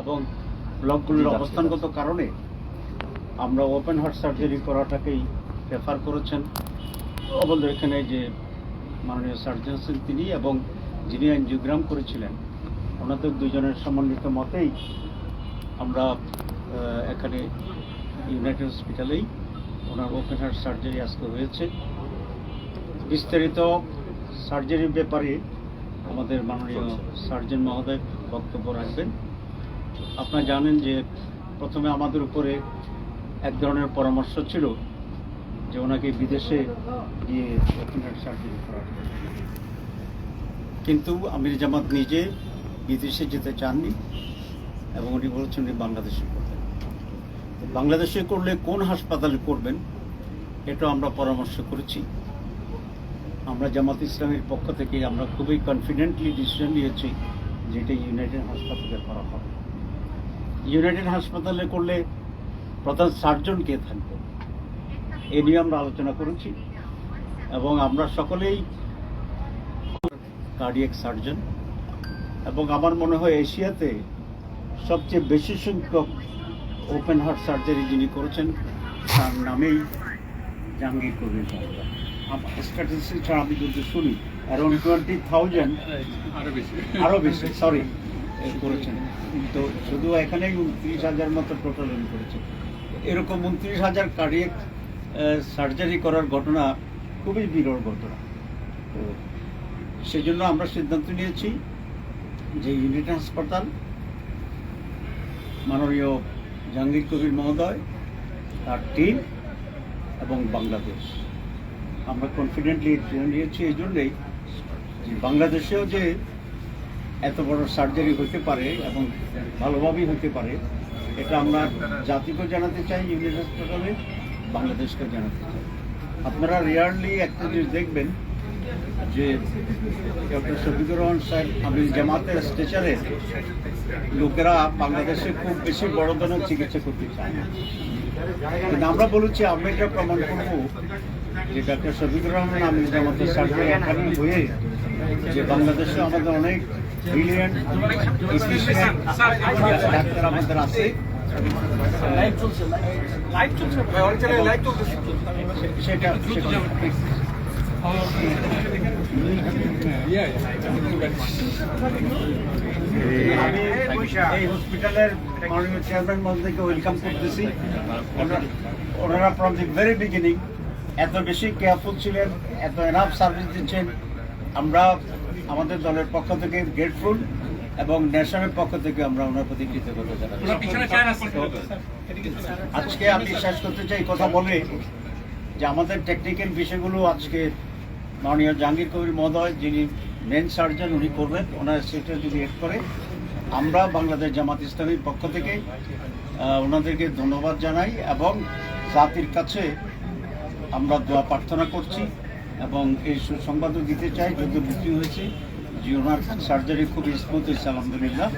এবং ব্লকগুলির অবস্থানগত কারণে আমরা ওপেন হার্ট সার্জারি করাটাকেই প্রেফার করেছেন। অবশ্য এখানে যে মাননীয় সার্জন আছেন তিনি এবং যিনি অ্যাঞ্জিওগ্রাম করেছিলেন ওনাদের দুজনের সমন্বিত মতেই আমরা এখানে ইউনাইটেড হসপিটালেই ওনার ওপেন হার্ট সার্জারি আজকে হয়েছে। বিস্তারিত সার্জারির ব্যাপারে আমাদের মাননীয় সার্জন মহোদয় বক্তব্য রাখবেন। আপনারা জানেন যে প্রথমে আমাদের উপরে এক ধরনের পরামর্শ ছিল যে ওনাকে বিদেশে গিয়ে সার্জারি কিন্তু আমির জামাত নিজে বিদেশে যেতে চাননি এবং উনি বলেছেন উনি বাংলাদেশে করবেন। বাংলাদেশে করলে কোন হাসপাতালে করবেন এটা আমরা পরামর্শ করেছি। আমরা জামাত ইসলামের পক্ষ থেকে আমরা খুবই কনফিডেন্টলি ডিসিশন নিয়েছি যে এটা ইউনাইটেড হাসপাতালে করা হবে। ইউনাইটেড হাসপাতালে করলে প্রধান সার্জন কে থাকবে? এ নিয়ে আমরা আলোচনা করেছি। এবং আমরা সকলেই কার্ডিয়াক সার্জন এবং আমার মনে হয় এশিয়াতে সবচেয়ে বেশি সংখ্যক ওপেন হার্ট সার্জারি যিনি করেছেন তার নামেই জাহাঙ্গীর কবির স্ট্যাটিস্টিক ছাড়া আমি যদি শুনি অ্যারাউন্ড টোয়েন্টি থাউজেন্ড আরও বেশি। আরও বেশি সরি করেছেন। তো শুধু এখানেই উনত্রিশ হাজার মতো টোটাল উনি করেছেন। এরকম উনত্রিশ হাজার কার্ডিয়াক সার্জারি করার ঘটনা খুবই বিরল ঘটনা। তো সেই জন্য আমরা সিদ্ধান্ত নিয়েছি যে ইউনিট হাসপাতাল মাননীয় জাহাঙ্গীর কবির মহোদয়, তার টিম এবং বাংলাদেশ। আমরা কনফিডেন্টলি নিয়েছি এই জন্যেই যে বাংলাদেশেও যে এত বড় সার্জারি হতে পারে এবং ভালোভাবেই হতে পারে, এটা আমরা জাতিকেও জানাতে চাই ইউনিট হাসপাতালে, বাংলাদেশকেও জানাতে চাই। আপনারা রেয়ারলি একটা জিনিস দেখবেন যে ডক্টর শফিকুর রহমান সাহেব আমি জামাতের স্টেচারে লোকেরা বাংলাদেশে খুব বেশি বড় ধরনের চিকিৎসা করতে চায় কিন্তু আমরা বলেছি, আমরা এটা প্রমাণ করব যে ডক্টর শফিকুর রহমান আমি জামাতের সার্জারি একাডেমি হয়ে যে বাংলাদেশে আমাদের অনেক ব্রিলিয়েন্ট ডাক্তার আমাদের আছে সেটা সেটা Yeah, yeah. আমি এই হসপিটালের মাননীয় চেয়ারম্যান মহোদয়কে ওয়েলকাম করতেছি। ওনারা- ওনারা ফ্রম দি ভেরি বিগিনিং এত বেশি কেয়ারফুল ছিলেন এত এনাফ সার্ভিস দিচ্ছেন। আমরা আমাদের দলের পক্ষ থেকে গ্রেটফুল এবং ন্যাশনের পক্ষ থেকে আমরা ওনার প্রতি কৃতজ্ঞতা তো আজকে আমি শেষ করতে চাই কথা বলে যে আমাদের টেকনিক্যাল বিষয়গুলো আজকে মাননীয় জাহাঙ্গীর কবির মহোদয় যিনি মেন সার্জন উনি করবেন। ওনার সেটা যদি এড করে আমরা বাংলাদেশ জামাত ইসলামীর পক্ষ থেকে ওনাদেরকে ধন্যবাদ জানাই এবং জাতির কাছে আমরা দোয়া প্রার্থনা করছি। এবং এই সুসংবাদও দিতে চাই যদি বুকিং হয়েছে। যে ওনার সার্জারি খুব স্মুথ হয়েছে, আলহামদুলিল্লাহ।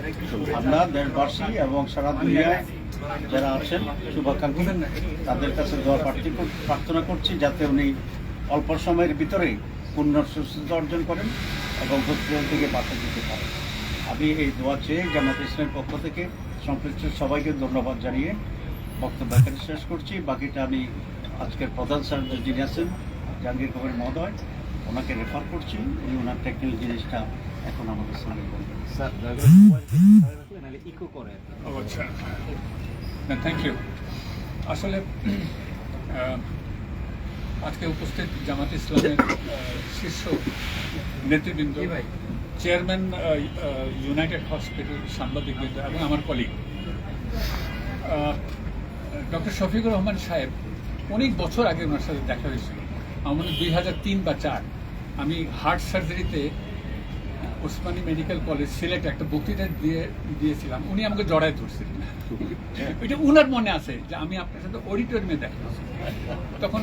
আমরা দেশবাসী এবং সারা দুনিয়ায় যারা আছেন, শুভাকাঙ্ক্ষী, তাদের কাছে দোয়া প্রার্থী প্রার্থনা করছি যাতে উনি অল্প সময়ের ভিতরে পূর্ণ সুস্থতা অর্জন করেন এবং হসপিটাল থেকে বার্তা দিতে পারেন। আমি এই দোয়া চেয়ে জামাত ইসলামের পক্ষ থেকে সংশ্লিষ্ট সবাইকে ধন্যবাদ জানিয়ে বক্তব্য শেষ করছি। বাকিটা আমি আজকের প্রধান সার্জন যিনি আছেন জাহাঙ্গীর কবির মহোদয় ওনাকে রেফার করছি। উনি ওনার টেকনিক্যাল জিনিসটা এখন আমাদের সামনে বলবেন। ইকো করে ও আচ্ছা। না থ্যাংক ইউ আসলে আজকে উপস্থিত জামাত ইসলামের শীর্ষ নেতৃবৃন্দ চেয়ারম্যান ইউনাইটেড হসপিটাল সাংবাদিকবৃন্দ এবং আমার কলিগ ডক্টর শফিকুর রহমান সাহেব অনেক বছর আগে ওনার সাথে দেখা হয়েছিল। আমার দুই হাজার তিন বা চার আমি হার্ট সার্জারিতে ওসমানী মেডিকেল কলেজ সিলেটে একটা বক্তৃতা দিয়ে দিয়েছিলাম। উনি আমাকে জড়ায় ধরছিলেন এটা উনার মনে আছে যে আমি আপনার সাথে অডিটোরিয়ামে দেখা। তখন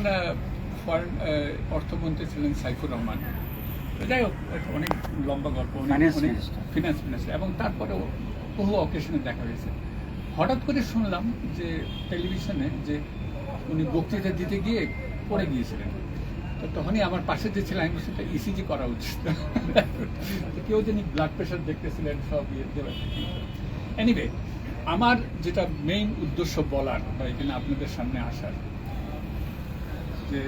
ফরেন অর্থমন্ত্রী ছিলেন সাইফুর রহমান। যাই হোক অনেক লম্বা গল্প. ফিনান্স মিনিস্টার এবং তারপরেও বহু অকেশনে দেখা হয়েছে। হঠাৎ করে শুনলাম যে টেলিভিশনে যে উনি বক্তৃতা দিতে গিয়ে পড়ে গিয়েছিলেন। তো তখনই আমার পাশে যে ছিল আমি বলছি ইসিজি করা উচিত। কেউ যিনি ব্লাড প্রেশার দেখতেছিলেন, সব ইয়ে এনিওয়ে আমার যেটা মেইন উদ্দেশ্য বলার, বা এখানে আপনাদের সামনে আসার, যে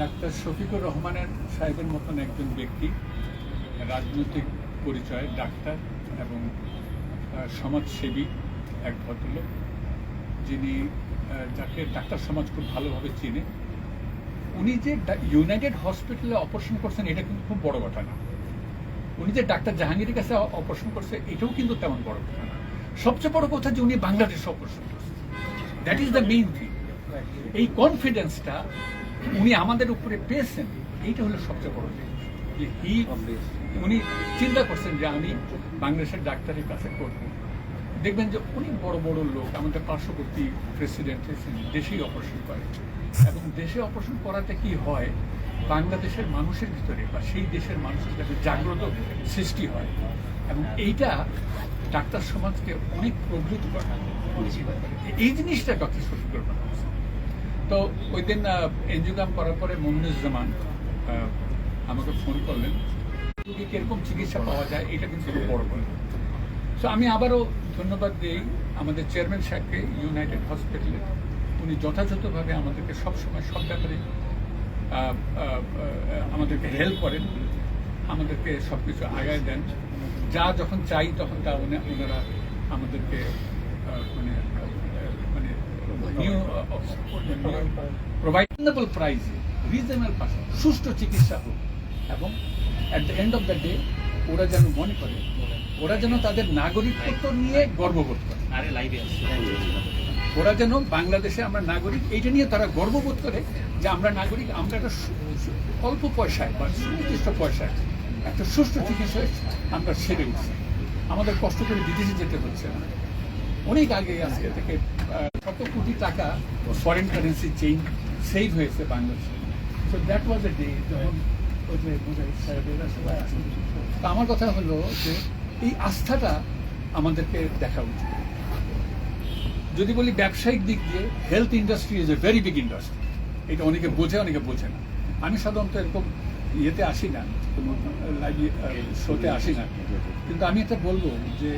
ডাক্তার শফিকুর রহমানের সাহেবের মতন একজন ব্যক্তি, রাজনৈতিক পরিচয়, ডাক্তার এবং সমাজসেবী এক ভদ্রলোক, যিনি যাকে ডাক্তার সমাজ খুব ভালোভাবে চেনে। উনি যে ইউনাইটেড হসপিটালে অপারেশন করছেন, এটা কিন্তু খুব বড় কথা না। উনি যে ডাক্তার জাহাঙ্গীরের কাছে অপারেশন করছে, এটাও কিন্তু তেমন বড় কথা না। সবচেয়ে বড় কথা যে উনি বাংলাদেশে অপারেশন করছেন। That is the main thing এই কনফিডেন্সটা উনি আমাদের উপরে পেয়েছেন, এইটা হলো সবচেয়ে বড় যে হি উনি চিন্তা করছেন যে আমি বাংলাদেশের ডাক্তারের কাছে করব। দেখবেন যে অনেক বড় বড় লোক আমাদের পার্শ্ববর্তী প্রেসিডেন্ট দেশেই অপারেশন করে। এবং দেশে অপারেশন করাতে কি হয় বাংলাদেশের মানুষের ভিতরে বা সেই দেশের মানুষের কাছে জাগ্রত সৃষ্টি হয়। এবং এইটা ডাক্তার সমাজকে অনেক প্রবৃত করে। এই জিনিসটা ডক্টর শফিকুর রহমান তো ওই দিন এনজিওগ্রাম করার পরে মমিনুজ্জামান আমাকে ফোন করলেন। রোগী কীরকম চিকিৎসা পাওয়া যায় এটা কিন্তু বড় বড়। তো আমি আবারও ধন্যবাদ দিই আমাদের চেয়ারম্যান সাহেবকে ইউনাইটেড হসপিটালে। উনি যথাযথভাবে আমাদেরকে সবসময় সব ব্যাপারে আমাদেরকে হেল্প করেন, আমাদেরকে সব কিছু আগায় দেন। যা যখন চাই তখন তা উনি- ওনারা আমাদেরকে মানে মানে নিউ প্রোভাইডেবল প্রাইসে রিজনেবল পাশে সুষ্ঠু চিকিৎসা হোক। এবং at the end of the day ওরা যেন মনে করে, ওরা যেন তাদের নাগরিকত্ব নিয়ে গর্ববোধ করে। আরে লাইভে আসছে। ওরা যেন বাংলাদেশে আমরা নাগরিক, এইটা নিয়ে তারা গর্ববোধ করে যে আমরা নাগরিক, আমরা একটা অল্প পয়সায় বা সুনির্দিষ্ট পয়সায় একটা সুষ্ঠু চিকিৎসায় আমরা সেরে উঠছি। আমাদের কষ্ট করে বিদেশে যেতে হচ্ছে না। অনেক আগে আজকে থেকে শত কোটি টাকা ফরেন কারেন্সি চেঞ্জ সেভ হয়েছে বাংলাদেশে। So that was a day যখন ওই যে মুজাহিদ সাহেবেরা সবাই। তো আমার কথা হলো যে এই আস্থাটা আমাদেরকে দেখা উচিত। যদি বলি ব্যবসায়িক দিক দিয়ে health industry is a very big industry এটা অনেকে বোঝে অনেকে বোঝে না। আমি সাধারণত এরকম ইয়েতে আসি না শোতে আসি না। কিন্তু আমি এটা বলব যে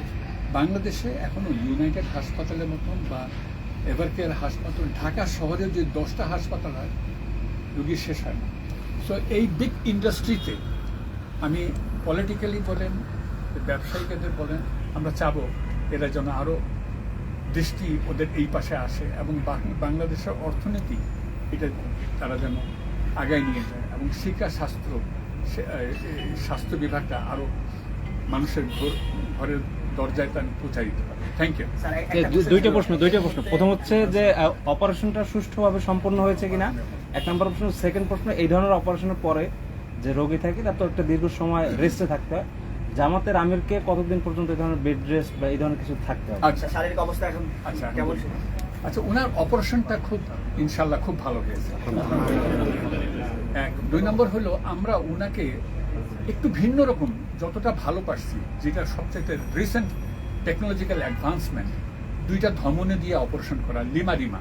বাংলাদেশে এখনও ইউনাইটেড হাসপাতালের মতন বা এভারকেয়ার হাসপাতাল, ঢাকা শহরে যে দশটা হাসপাতাল হয়, রুগী শেষ হয় না। সো এই বিগ ইন্ডাস্ট্রিতে আমি পলিটিক্যালি বলেন, ব্যবসায়িকদের বলেন, আমরা চাবো এরা যেন আরও দৃষ্টি ওদের এই পাশে আসে এবং বাংলাদেশের অর্থনীতি এটা তারা যেন আগায় নিয়ে যায় এবং শিক্ষা শাস্ত্র এই স্বাস্থ্য বিভাগটা আরও মানুষের ঘর- ঘরের দরজায় তার প্রচারিত হবে। থ্যাংক ইউ দুইটা প্রশ্ন দুইটা প্রশ্ন। প্রথম হচ্ছে যে অপারেশনটা সুষ্ঠুভাবে সম্পন্ন হয়েছে কিনা? এক নম্বর প্রশ্ন। সেকেন্ড প্রশ্ন এই ধরনের অপারেশনের পরে যে রোগী থাকে তার তো একটা দীর্ঘ সময় রেস্টে থাকতে হয়। জামাতের আমিরকে কতদিন পর্যন্ত এই ধরনের বেড রেস্ট বা এই ধরনের কিছু থাকতে হবে? আচ্ছা শারীরিক অবস্থা এখন আচ্ছা কেমন আচ্ছা ওনার অপারেশনটা খুব ইনশাল্লাহ খুব ভালো হয়েছে। এক দুই নম্বর হলো আমরা ওনাকে একটু ভিন্ন রকম যতটা ভালো পারছি যেটা সবচেয়ে রিসেন্ট টেকনোলজিক্যাল অ্যাডভান্সমেন্ট দুইটা ধমনে দিয়ে অপারেশন করা লিমা রিমা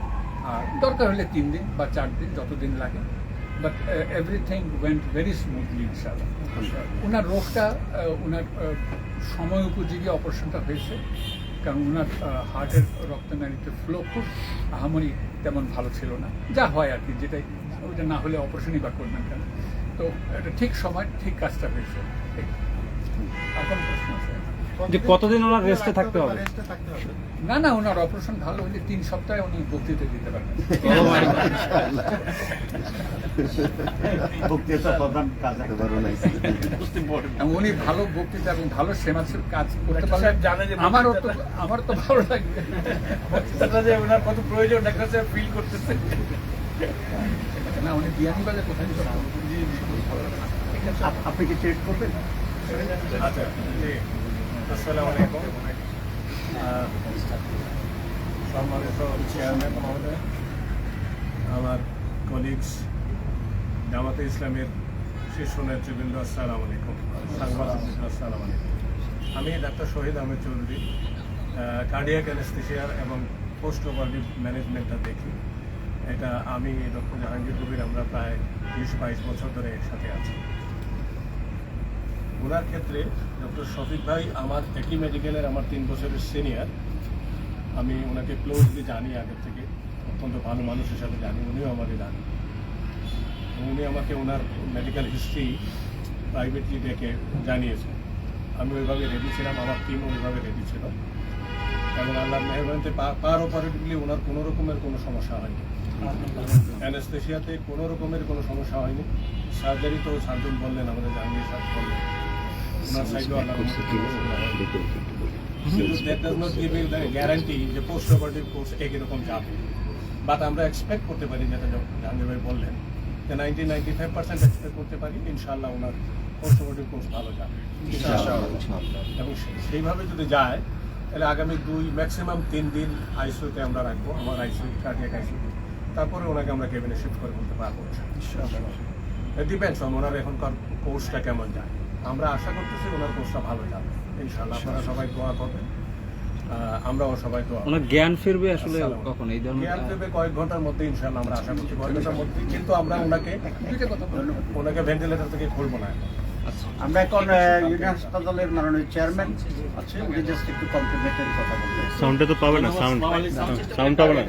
আর দরকার হলে তিন দিন বা চার দিন যতদিন লাগে। But everything went very smoothly ইনশাল্লাহ ওনার রোগটা ওনার সময় উপযোগী অপারেশনটা হয়েছে। কারণ ওনার হার্টের রক্তনালীতে ফ্লো খুব আহামরি তেমন ভালো ছিল না। যা হয় আর কি যেটাই ওইটা না হলে অপারেশনই বা করবেন কেন? তো এটা ঠিক সময় ঠিক কাজটা হয়েছে। কোনো প্রশ্ন আছে? যে কতদিন ওনার রেস্টে থাকতে হবে? না না ওনার অপারেশন ভালো হলে তিন সপ্তাহে উনি বক্তৃতা দিতে পারবেন। বক্তৃতা প্রধান কাজ উনি ভালো বক্তৃতা এবং ভালো সেমাসের কাজ করতে পারলে আমারও তো আমার তো ভালো লাগবে যে ওনার কত প্রয়োজন ডাক্তার সাহেব ফিল করতেছে। না উনি বিয়ানীবাজার কোথায় আপনি কি চেক করবেন? আচ্ছা চেয়ারম্যান আমার কলিগস জামাতে ইসলামের শীর্ষ নেতৃবৃন্দ, আসসালামু আলাইকুম। সাংবাদিক আসসালামু আলাইকুম। আমি ডাক্তার শহীদ আহমেদ চৌধুরী কার্ডিয়াক অ্যানেস্থেশিয়ার এবং পোস্ট অপারেটিভ ম্যানেজমেন্টটা দেখি। এটা আমি, ডক্টর জাহাঙ্গীর কবির আমরা প্রায় বিশ বাইশ বছর ধরে একসাথে আছি। ওনার ক্ষেত্রে ডক্টর শফিক ভাই আমার একই মেডিকেলের আমার তিন বছরের সিনিয়র আমি ওনাকে ক্লোজলি জানি আগের থেকে। অত্যন্ত ভালো মানুষ হিসাবে জানি, উনিও আমাকে জানি উনি আমাকে ওনার মেডিকেল হিস্ট্রি প্রাইভেটলি ডেকে জানিয়েছেন। আমি ওইভাবে রেডি ছিলাম, আমার টিমও ওইভাবে রেডি ছিল। এবং আল্লাহ মেহরবানিতে পার অপারেটিভলি ওনার কোনো রকমের কোনো সমস্যা হয়নি। অ্যানেস্থেশিয়াতে কোনো রকমের কোনো সমস্যা হয়নি। সার্জারি তো সার্জন বললেন, আমাদের জাহাঙ্গীর সাহেব বললেন গ্যারান্টি যে পোস্ট অপারেটিভ কোর্স একই রকম যাবে। বাট আমরা এক্সপেক্ট করতে পারি যেটা জাহাঙ্গীর ভাই বললেন যে ninety ninety five percent expect করতে পারি ইনশাআল্লাহ ওনার পোস্ট অপারেটিভ কোর্স ভালো যাবে। এবং সেইভাবে যদি যায় তাহলে আগামী দুই ম্যাক্সিমাম তিন দিন আইসিউতে আমরা রাখব আমার আইসিউ কার্ডিয়াক আইসিউ তারপরে ওনাকে আমরা কেবিনে শিফট করে বলতে পারব। ডিপেন্ডস অন ওনার এখনকার কোর্সটা কেমন যায়। আমরা আশা করতেছি ওনার কোর্সটা ভালো যাবে। ইনশাল্লাহ আপনারা সবাই দোয়া করবেন। আমরাও সবাই দোয়া। ওনার জ্ঞান ফিরবে আসলে কখন? এই ধরনের জ্ঞান দেবে কয়েক ঘণ্টার মধ্যে ইনশাল্লাহ আমরা আশা করছি কয়েক ঘণ্টার মধ্যে। কিন্তু আমরা ওনাকে ওনাকে ভেন্টিলেটর থেকে খুলবো না এখন। আমরা এখন ইউনিয়ন হাসপাতালের মাননীয় চেয়ারম্যান আছে। উনি জাস্ট একটু কমপ্লিমেন্টারি কথা বলবেন। সাউন্ডটা তো পাবে না সাউন্ড সাউন্ড পাবে না।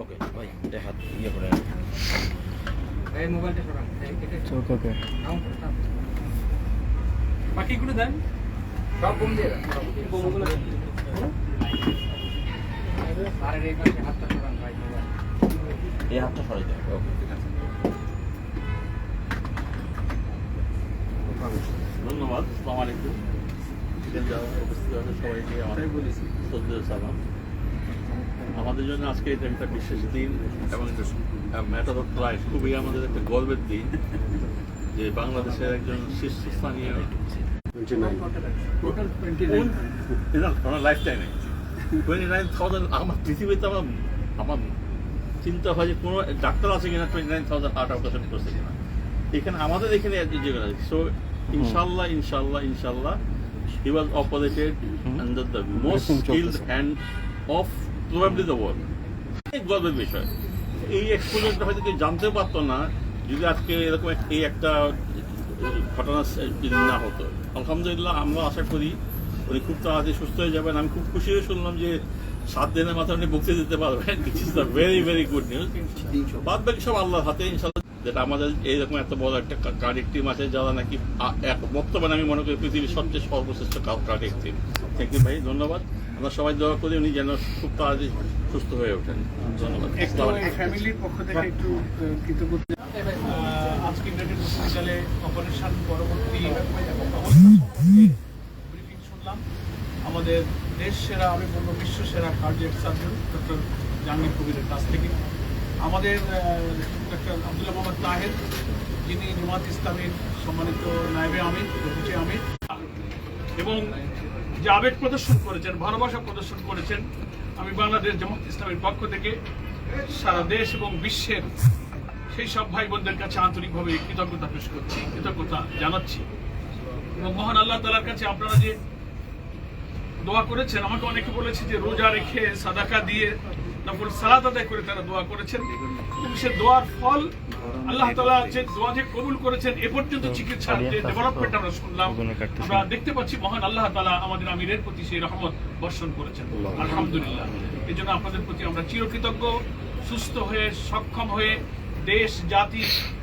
ওকে ভাই এটা হাত ইয়ে করে। ওকে। ওকে বাকিগুলো দেন। এই হাতটা সরাই দেবে ওকে। ধন্যবাদ সালাম আলাইকুম। এখানে যারা উপস্থিত আছে সবাইকে আমার শ্রদ্ধেয় সালাম। আমাদের জন্য আজকে এটা একটা বিশেষ দিন এবং ম্যাটার অফ প্রাইস খুবই আমাদের একটা গর্বের দিন যে বাংলাদেশের একজন শীর্ষস্থানীয় আমার লাইফ টাইমে টোয়েন্টি নাইন থাউজেন্ড আমার পৃথিবীতে আমার আমার চিন্তা হয় যে কোনো ডাক্তার আছে কিনা twenty nine thousand heart operation করছে কিনা। এখানে আমাদের এখানে যেগুলো সো ইনশাল্লাহ ইনশাল্লাহ ইনশাল্লাহ he was operated under the most skilled hand of the world অনেক গর্বের বিষয়। এই এক্সপোজারটা হয়তো কেউ জানতে পারতো না, যদি আজকে এরকম এই একটা ঘটনা যদি না হতো। আলহামদুলিল্লাহ আমরা আশা করি উনি খুব তাড়াতাড়ি সুস্থ হয়ে যাবেন। আমি খুব খুশি হয়ে শুনলাম যে সাত দিনের মাথায় উনি বক্তৃতা দিতে পারবেন। This is the very very good news বাদ বাকি সব আল্লাহর হাতে ইনশাল্লাহ যেটা আমাদের এইরকম এত বড় একটা কার্ডিক টিম আছে, যারা নাকি বর্তমানে আমি মনে করি পৃথিবীর সবচেয়ে সর্বশ্রেষ্ঠ কার্ডিক টিম থ্যাংক ইউ ভাই। ধন্যবাদ। আমরা সবাই দোয়া করি উনি যেন খুব তাড়াতাড়ি সুস্থ হয়ে ওঠেন। ধন্যবাদ। ফ্যামিলির পক্ষ থেকে একটু আহ, কৃতজ্ঞতা। আহ, আজকে ইউনাইটেড হসপিটালে অপারেশন পরবর্তী ব্রিফিং শুনলাম। আমাদের দেশ সেরা আমি বলব বিশ্ব সেরা কার্ডিয়াক সার্জন ডক্টর জাহাঙ্গীর কবিরের কাছ থেকে। আমাদের ডক্টর আব্দুল্লাহ মোহাম্মদ তাহের যিনি জামাত ইসলামের সম্মানিত নায়েবে আমির আমির। এবং যে আবেগ প্রদর্শন করেছেন, ভালোবাসা প্রদর্শন করেছেন, আমি বাংলাদেশ জামাত ইসলামের পক্ষ থেকে সারা দেশ এবং বিশ্বের সেই সব ভাই বোনদের কাছে আন্তরিকভাবে কৃতজ্ঞতা পেশ করছি, কৃতজ্ঞতা জানাচ্ছি। এবং মহান আল্লাহ তালার কাছে আপনারা যে দোয়া করেছেন, আমাকে অনেকে বলেছে যে রোজা রেখে সাদাকা দিয়ে নফল সালাত আদায় করে তারা দোয়া করেছেন। সে দোয়ার ফল আল্লাহ তালা যে দোয়া যে কবুল করেছেন এ পর্যন্ত চিকিৎসার যে ডেভেলপমেন্ট আমরা শুনলাম আমরা দেখতে পাচ্ছি মহান আল্লাহ তালা আমাদের আমিরের প্রতি সেই রহমত বর্ষণ করেছেন। আলহামদুলিল্লাহ। এই জন্য আপনাদের প্রতি আমরা চিরকৃতজ্ঞ সুস্থ হয়ে সক্ষম হয়ে দেশ জাতি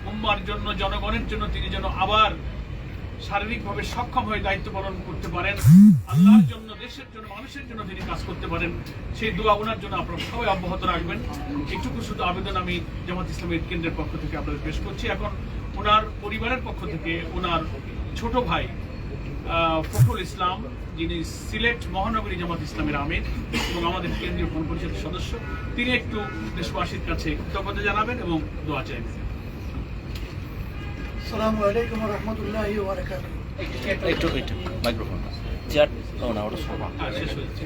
উম্মার জন্য জনগণের জন্য তিনি যেন আবার শারীরিকভাবে সক্ষম হয়ে দায়িত্ব পালন করতে পারেন। আল্লাহর জন্য দেশের জন্য মানুষের জন্য তিনি কাজ করতে পারেন। সেই দোয়া ওনার জন্য আপনারা সবাই অব্যাহত রাখবেন। এইটুকু শুধু আবেদন আমি জামাত ইসলামের কেন্দ্রের পক্ষ থেকে আপনাদের পেশ করছি। এখন ওনার পরিবারের পক্ষ থেকে ওনার ছোট ভাই ফখরুল ইসলাম যিনি সিলেট মহানগরী জামাত ইসলামের আমির এবং আমাদের কেন্দ্রীয় ফোন পরিষদের সদস্য তিনি একটু দেশবাসীর কাছে কৃতজ্ঞতা জানাবেন এবং দোয়া চাইবেন। আসসালামু আলাইকুম রহমতুল্লাহি একটু একটু মাইক্রোফোন চেয়ার না ওটা শোভা আচ্ছা, আচ্ছা, আচ্ছা।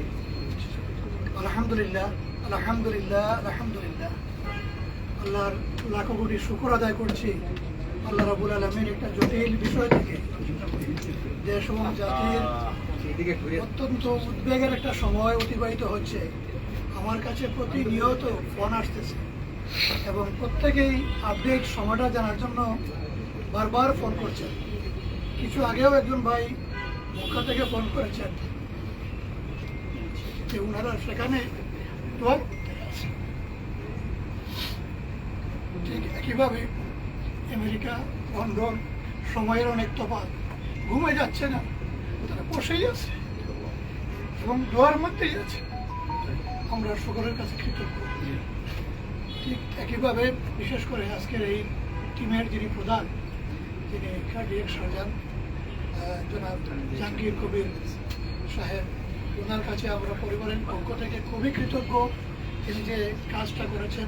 আলহামদুলিল্লাহ আলহামদুলিল্লাহ আলহামদুলিল্লাহ। আল্লাহর লাখো কোটি শুকুর আদায় করছি। আল্লাহ রাবুল আলমীর একটা জটিল বিষয় থেকে দেশ এবং জাতির অত্যন্ত উদ্বেগের একটা সময় অতিবাহিত হচ্ছে। আমার কাছে প্রতিনিয়ত ফোন আসতেছে এবং প্রত্যেকেই আপডেট সময়টা জানার জন্য বারবার ফোন করছেন। কিছু আগেও একজন ভাই মক্কা থেকে ফোন করেছেন। যে ওনারা সেখানে ঠিক একইভাবে আমেরিকা, লন্ডন সময়ের অনেক তফাৎ। ঘুমে যাচ্ছে না, তারা বসেই আছে এবং দোয়ার মধ্যেই আছে। আমরা সকলের কাছে কৃতজ্ঞ। ঠিক একইভাবে বিশেষ করে আজকের এই টিমের যিনি প্রধান তিনি কার্ডিয়াক সার্জন জনাব জাহাঙ্গীর কবির সাহেব। ওনার কাছে আমরা পরিবারের পক্ষ থেকে খুবই কৃতজ্ঞ। তিনি যে কাজটা করেছেন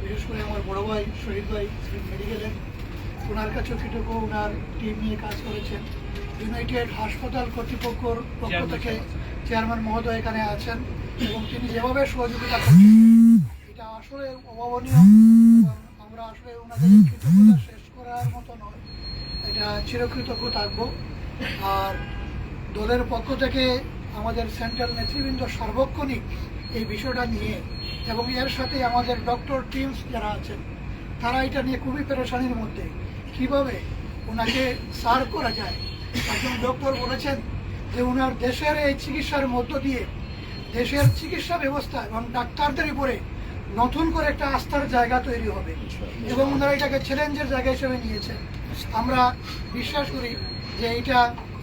বিশেষ করে আমার বড় ভাই শহীদ ভাই মেডিকেলের ওনার কাছেও কৃতজ্ঞ। ওনার টিম নিয়ে কাজ করেছেন। ইউনাইটেড হাসপাতাল কর্তৃপক্ষর পক্ষ থেকে চেয়ারম্যান মহোদয় এখানে আছেন এবং তিনি যেভাবে সহযোগিতা করছেন এটা আসলে অভাবনীয় আমরা আসলে ওনাদের কৃতজ্ঞতা শেষ করার মতো নয়। চিরকৃতজ্ঞ থাকব। আর দলের পক্ষ থেকে আমাদের সেন্ট্রাল নেতৃবৃন্দ সার্বক্ষণিক এই বিষয়টা নিয়ে এবং এর সাথে আমাদের ডক্টর টিমস যারা আছেন, তারা এটা নিয়ে খুবই পেরেশানির মধ্যে। কীভাবে ওনাকে সার্ভ করা যায়? একজন ডক্টর বলেছেন যে ওনার দেশের এই চিকিৎসার মধ্য দিয়ে দেশের চিকিৎসা ব্যবস্থা এবং ডাক্তারদের উপরে নতুন করে একটা আস্থার জায়গা তৈরি হবে। এবং ওনারা এটাকে চ্যালেঞ্জের জায়গা হিসেবে নিয়েছেন। আমরা বিশ্বাস করি যে এটা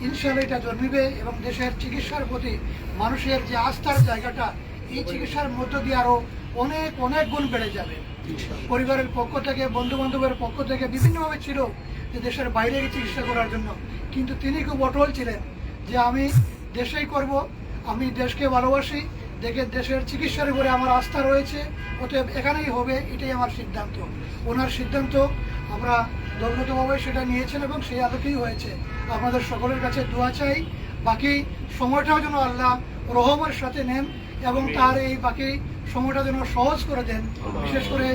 ইনশাল্লাহ এটা জন্মিবে এবং দেশের চিকিৎসার প্রতি মানুষের যে আস্থার জায়গাটা এই চিকিৎসার মধ্য দিয়ে আরও অনেক অনেক গুণ বেড়ে যাবে। পরিবারের পক্ষ থেকে বন্ধু বান্ধবের পক্ষ থেকে বিভিন্নভাবে ছিল যে দেশের বাইরে গিয়ে চিকিৎসা করার জন্য। কিন্তু তিনি খুব অটল ছিলেন যে আমি দেশেই করব আমি দেশকে ভালোবাসি দেখে দেশের চিকিৎসার উপরে আমার আস্থা রয়েছে অতএব এখানেই হবে এটাই আমার সিদ্ধান্ত। ওনার সিদ্ধান্ত আমরা দলগতভাবে সেটা নিয়েছেন এবং সেই আলোকেই হয়েছে। আপনাদের সকলের কাছে দোয়া চাই। বাকি সময়টাও যেন আল্লাহ রহমের সাথে নেন এবং তার এই বাকি সময়টা যেন সহজ করে দেন। বিশেষ করে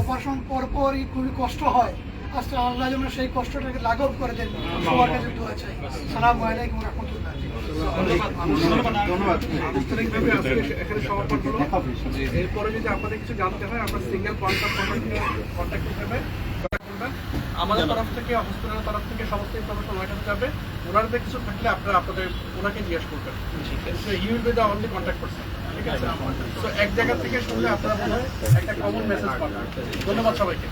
অপারেশন পর পরই খুবই কষ্ট হয়। আস্তে আল্লাহ যেন সেই কষ্টটাকে লাঘব করে দেন। সবার কাছে দোয়া চাই। সালাম আলাইকুম রহমতুল্লাহ। আজকে এরপরে যদি আপনাদের কিছু জানতে হয় আমরা সিঙ্গেল কন্ট্যাক্ট কন্ট্যাক্ট হিসেবে করবেন আমাদের তরফ থেকে হসপিটালের তরফ থেকে সমস্ত ইনফরমেশন ওনার কাছে যাবে। ওনাদের কিছু থাকলে আপনারা আপনাদের ওনাকে জিজ্ঞেস করবেন। You will be the only contact person ঠিক আছে? তো এক জায়গা থেকে শুনলে আপনারা মনে হয় একটা কমন মেসেজ পাবেন। ধন্যবাদ সবাইকে।